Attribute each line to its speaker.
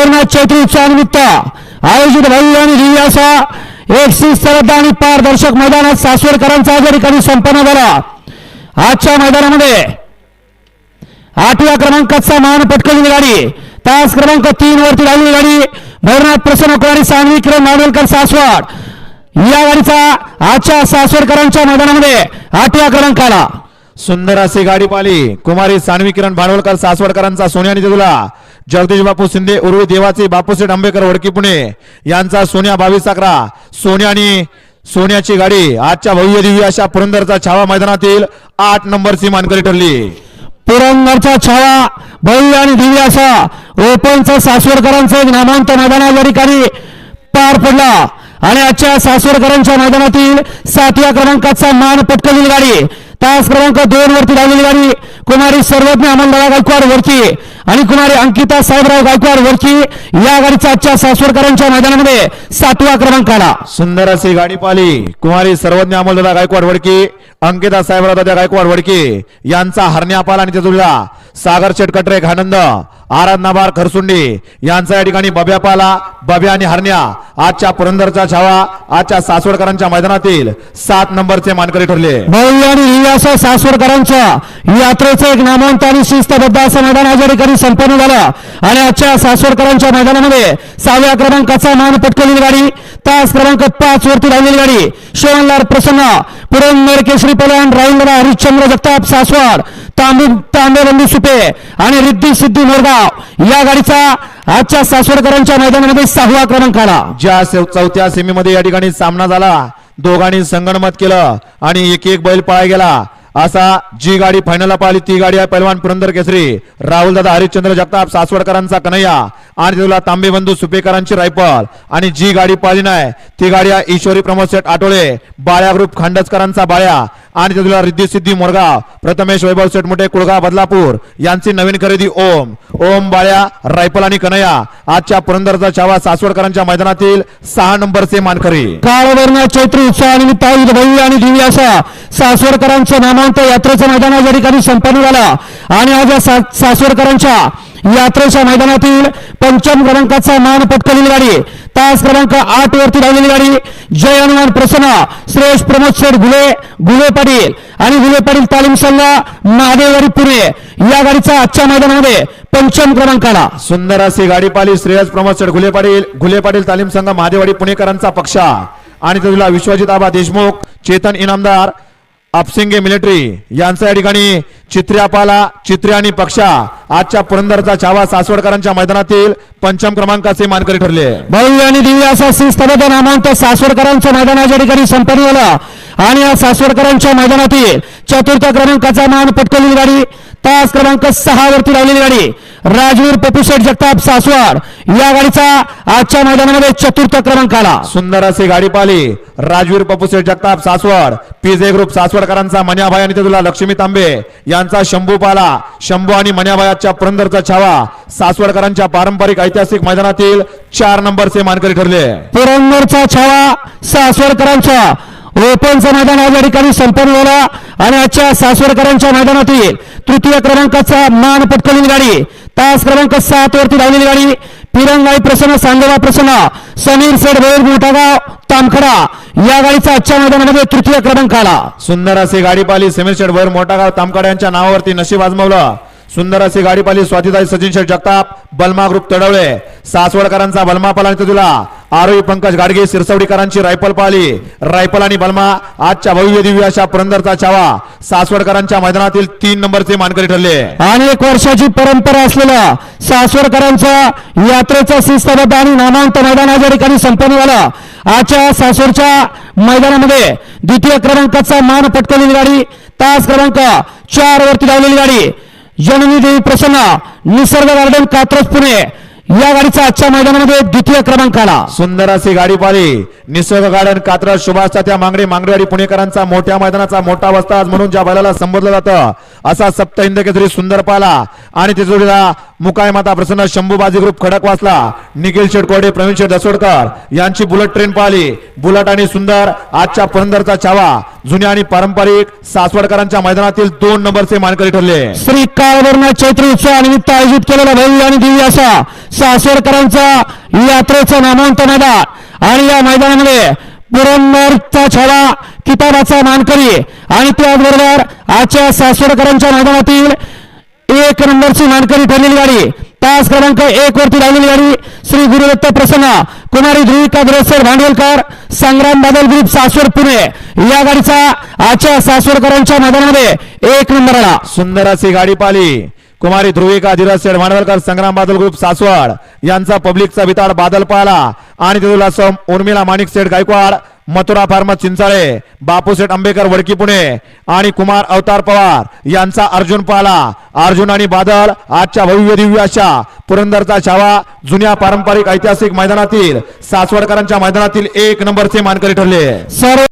Speaker 1: काळवर्ण चैत्री उत्सवानिमित्त आयोजित भव्य आणि दिव्य असा एक स्पर्धा आणि पारदर्शक मैदानात सासवडकरांचा या ठिकाणी संपन्न झाला आजच्या मैदानामध्ये आठव्या क्रमांकाचा मान पटकवलेली गाडी तास क्रमांक तीन वरती लागलेली गाडी भैरनाथ प्रसन्न कुमारी सानवी किरण मानवलकर सासवड. या गाडीचा आजच्या सासवडकरांच्या मैदानामध्ये आठव्या क्रमांकाला
Speaker 2: सुंदर अशी गाडी पाली कुमारी सानवी किरण भांडवलकर सासवडकरांचा सोन्याने दिला जगदीश बापू शिंदे उर्वी देवाचे बापूसेठ आंबेकर वडकी पुणे. यांचा सोन्या बावीस अकरा. सोन्या आणि सोन्याची गाडी. आजच्या भव्य दिव्य अशा पुरंदरचा छावा मैदानातील आठ नंबरची मानकरी ठरली.
Speaker 1: पुरंदरचा छावा भव्य आणि दिव्य असा. ओपनचा सासवडकरांचा एक नामांत मैदाना या ठिकाणी पार पडला. आणि आजच्या सासवडकरांच्या मैदानातील सातव्या क्रमांकाचा मान पटकलेली गाडी. तास क्रमांक दोन वरती लावलेली गाडी. कुमारी सर्वज्ञ अमोलदादा गायकवाड वरची आणि कुमारी अंकिता साहेबराव गायकवाड वरची या गाडीचा आजच्या सासवडकरांच्या मैदानामध्ये सातवा क्रमांक आला
Speaker 2: सुंदर अशी गाडी पाली कुमारी सर्वज्ञ अमोलदादा गायकवाड वडकी अंकिता साहेबराव दादा गायकवाड वडकी यांचा हरण्या पाला आणि तेजुला सागर शेटकटरे घानंद आराधनाबार खरसुंडी यांचा या ठिकाणी बब्या पाला बब्या आणि हरण्या आजच्या पुरंदरचा छावा आजच्या सासवडकरांच्या मैदानातील सात नंबरचे मानकरी ठरले.
Speaker 1: आणि सासवडकरांच्या यात्रेचं एक नामांत आणि शिस्तबद्ध असं मैदान आज या ठिकाणी संपन्न झालं. आणि आजच्या सासवडकरांच्या मैदानामध्ये सहाव्या क्रमांकाचा मान पटकवलेली गाडी तास क्रमांक पाच वरती राहिलेली गाडी शिवनलाल प्रसन्न पुरंदर केशरी पलान राहिंद्रा हरिश्चंद्र जगताप सासवड तांबेबंधू सुपे आणि रिद्धी सिद्धी मोरगाव या गाडीचा आजच्या सासवडकरांच्या मैदानामध्ये सहावा क्रमांक आला.
Speaker 2: ज्या चौथ्या सेमीमध्ये या ठिकाणी सामना झाला दोघांनी संगणमत केलं आणि एक एक बैल पळा गेला. असा जी गाडी फायनलला पाहिली ती गाडी आहे पैलवान पुरंदर केसरी. राहुल दादा हरिश्चंद्र जगताप सासवडकरांचा कन्हैया आणि तुला तांबे बंधू सुपेकरांची रायफल. आणि जी गाडी पाहिली नाही ती गाडी आहे ईश्वरी प्रमोद शेठ आठोळे बाळ्या ग्रुप खांडसकरांचा बाळ्या. आणि तुला रिद्धी सिद्धी मोरगाव प्रथमेश वैभव शेठ कुळगा कुळगाव बदलापूर यांची नवीन खरेदी ओम. ओम बाळ्या रायफल आणि कन्हैया. आजच्या पुरंदरचा छावा सासवडकरांच्या मैदानातील सहा नंबरचे मानकरी.
Speaker 1: काळवर्ण चैत्र उत्सवानिमित्त आयोजित आणि दिवी असा सासवडकरांचं नामांत यात्रेचं मैदान या ठिकाणी संपन्न झालं. आणि आज या सा- सासवडकरांच्या यात्रेच्या मैदानातील पंचम क्रमांकाचा मान पटकलेली गाडी तास क्रमांक आठ वरती लावलेली गाडी. जय हनुमान प्रसन्न. श्रेष्ठ प्रमोद शेठ गुले गुले पाटील. आणि गुले पाटील तालीम सल्ला महादेववाडी पुणे. या गाडीचा आजच्या मैदानामध्ये पंचम क्रमांकाला.
Speaker 2: सुंदर अशी गाडी पाली श्रेयस प्रमोद शेठ घुले पाटील घुले पाटील तालीम संघ महादेवाडी पुणेकरांचा पक्षा. आणि तुला विश्वजित आबा देशमुख चेतन इनामदार. अपसिंगे मिलिटरी यांचा या ठिकाणी चित्र्यापाला चित्रे आणि पक्षा आजच्या पुरंदरचा छावा सासवडकरांच्या मैदानातील पंचम क्रमांकाचे मानकरी ठरले.
Speaker 1: भव्य आणि दिव्य असा शिस्तबद्ध नामांत सासवडकरांच्या मैदानाच्या ठिकाणी संपन्न झाला. आणि या सासवडकरांच्या मैदानातील चतुर्थ क्रमांकाचा मान पटकवलेली गाडी तास क्रमांक सहा वरती लावलेली गाडी. राजवीर पपुशेठ जगताप सासवड. या गाडीचा आजच्या मैदानामध्ये चतुर्थ क्रमांक आला.
Speaker 2: सुंदर अशी गाडी पाली राजवीर पपुसेठ जगताप सासवड. पीजे ग्रुप सासवडकरांचा मन्याभाई आणि तुला लक्ष्मी तांबे. यांचा शंभू पाला शंभू आणि मन्याभायाच्या पुरंदरचा छावा. सासवडकरांच्या पारंपरिक ऐतिहासिक मैदानातील चार नंबरचे मानकरी ठरले.
Speaker 1: पुरंदरचा छावा सासवडकरांचा. ओपनचं मैदान आज या ठिकाणी संपन्न झाला. आणि आजच्या सासवडकरांच्या मैदानातील तृतीय क्रमांकाचा मान पटकवलेली गाडी. तास क्रमांक सात वरती धावलेली गाडी पिरंगाई प्रसन्न सांगोबा प्रसन्न समीर सेठ बैल मोठागाव तामखडा. या गाडीचा आजच्या मैदानामध्ये तृतीय क्रमांक आला.
Speaker 2: सुंदर अशी गाडी पाली समीर शेठ भैर मोठा गाव यांच्या नावावरती नशीब आजमावलं. सुंदर अशी गाडी पाली स्वातीताई सचिन शेठ जगताप बलमा ग्रुप तडवले सासवडकरांचा बलमा पाला तुला आरोही पंकज गाडगे सिरसवडीकरांची रायफल पाहिली रायफल आणि बलमा आजच्या भव्य दिव्य अशा पुरंदरचा छावा सासवडकरांच्या मैदानातील तीन नंबरचे मानकरी ठरले.
Speaker 1: अनेक वर्षाची परंपरा असलेला सासवडकरांचा यात्रेचा शिस्तबद्ध आणि नामांत मैदान आज या ठिकाणी संपन्न झालं. आजच्या सासवडच्या मैदानामध्ये द्वितीय क्रमांकाचा मान पटकवलेली गाडी तास क्रमांक चार वरती लावलेली गाडी. जननी देवी प्रसन्न निसर्ग गार्डन कात्रज पुणे. या गाडीचा आजच्या मैदानामध्ये द्वितीय क्रमांक आला
Speaker 2: सुंदर अशी गाडी पाली निसर्ग गार्डन कात्र सुभाषचा त्या मांगडे मांगडेवाडी पुणेकरांचा मोठ्या मैदानाचा मोठा वस्ताद म्हणून ज्या बैलाला संबोधलं जातं असा सप्त हिंद केसरी सुंदर पाला. आणि ते जोडीला मुकाय माता प्रसन्न शंभू बाजी ग्रुप खडकवासला निखिल शेटकोडे प्रवीण शेठ दसोडकर यांची बुलेट ट्रेन पाहिली. बुलेट आणि सुंदर आजच्या पुरंदरचा छावा जुन्या आणि पारंपरिक सासवडकरांच्या मैदानातील दोन नंबरचे मानकरी ठरले.
Speaker 1: श्री काळवर्ण चैत्र उत्सवानिमित्त आयोजित केलेला भव्य आणि दिव्य असा सासवडकरांचा यात्रेचा नामांत मैदान आणि या मैदानामध्ये पुरंदरचा छावा किताबाचा मानकरी आणि त्याचबरोबर आजच्या सासवडकरांच्या मैदानातील एक नंबरची मानकरी ठरलेली गाडी. तास क्रमांक एक वरती राहिलेली गाडी. श्री गुरुदत्त प्रसन्न कुमारी ध्रुविका दुरेसर भांडवलकर संग्राम बादल ग्रुप सासवड पुणे. या गाडीचा आजच्या सासवडकरांच्या मैदानामध्ये एक नंबर आला.
Speaker 2: सुंदर अशी गाडी पाहिली. कुमारी ध्रुविका धीरज शेठ भांडवलकर संग्राम बादल ग्रुप सासवड. यांचा पब्लिकचा बिताड बादल पाहिला. आणि तिथून असं उर्मिला माणिक सेठ गायकवाड. मथुरा फार्मा चिंचाळे बापूसेठ आंबेकर वडकी पुणे आणि कुमार अवतार पवार यांचा अर्जुन पाहिला अर्जुन आणि बादल आजच्या भव्य दिव्य अशा पुरंदरचा छावा जुन्या पारंपरिक ऐतिहासिक मैदानातील सासवडकरांच्या मैदानातील एक नंबरचे मानकरी ठरले.
Speaker 1: सर्व